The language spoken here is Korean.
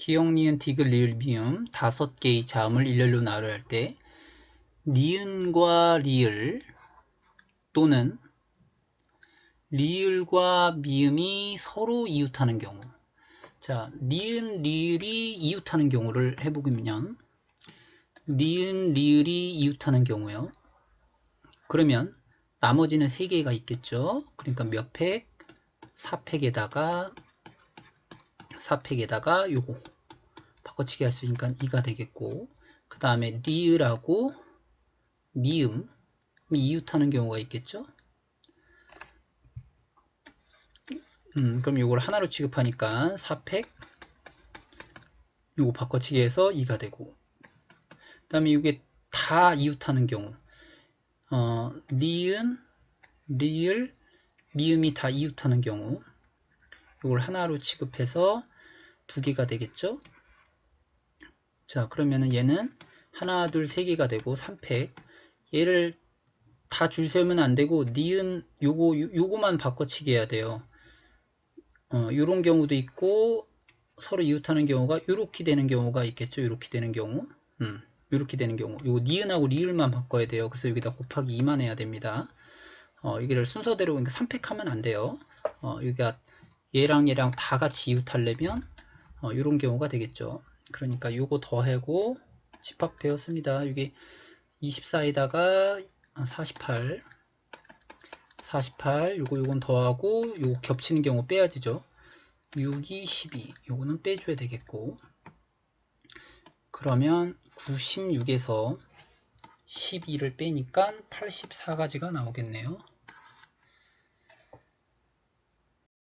기역, 니은, 디귿, 리을, 미음 다섯 개의 자음을 일렬로 나열할 때 니은과 리을 또는 리을과 미음이 서로 이웃하는 경우. 자, 니은, 리을이 이웃하는 경우를 해보면 니은, 리을이 이웃하는 경우요. 그러면 나머지는 세 개가 있겠죠. 그러니까 몇 팩? 4팩에다가 4팩에다가 요거 바꿔치기 할 수 있으니까 2가 되겠고 그 다음에 리을하고 미음이 이웃하는 경우가 있겠죠? 음, 그럼 요걸 하나로 취급하니까 4팩 요거 바꿔치기 해서 2가 되고 그 다음에 이게 다 이웃하는 경우 어, 니은, 리을, 미음이 다 이웃하는 경우 이걸 하나로 취급해서 두 개가 되겠죠? 자 그러면은 얘는 하나 둘 세 개가 되고 3팩. 얘를 다 줄 세우면 안 되고 니은 요거 요- 요거만 바꿔치기 해야 돼요. 어 요런 경우도 있고 서로 이웃하는 경우가 요렇게 되는 경우가 있겠죠? 요렇게 되는 경우. 음 요렇게 되는 경우. 요거 니은하고 리을만 바꿔야 돼요. 그래서 여기다 곱하기 2만 해야 됩니다. 어 여기를 순서대로 그러니까 3팩 하면 안 돼요. 어 여기가 얘랑 얘랑 다 같이 이웃하려면 어, 이런 경우가 되겠죠. 그러니까 요거 더하고 집합되었습니다. 이게 24에다가 48 48 요거 요건 더하고 요거 겹치는 경우 빼야지죠. 6, 2, 12 요거는 빼줘야 되겠고 그러면 96에서 12를 빼니까 84가지가 나오겠네요.